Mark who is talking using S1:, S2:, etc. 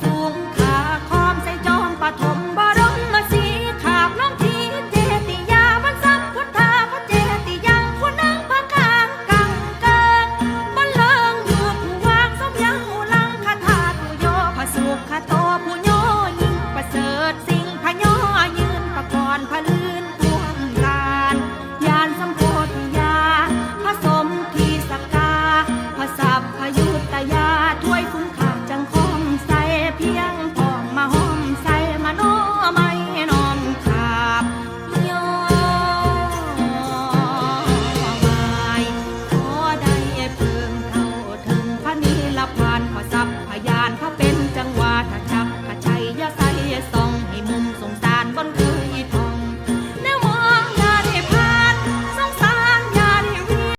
S1: ฝูงขาคอมใส่จอมปฐมบรมีขาบน้องทีเจติยาวันสัมพุทธาพระเจติยังผู้นั่งพระกลางกังเกิงบันเลิงอยู่ผู้วางสมยังหูลังคาถาตุโยพระสุขโตผู้โยยิ่ประเสริฐสิ่งพะยอยืนประกรพะลืนพวานยานสัมโพธิาพสมทีสกาพระสัพพยุตยา สับพยานพระเป็น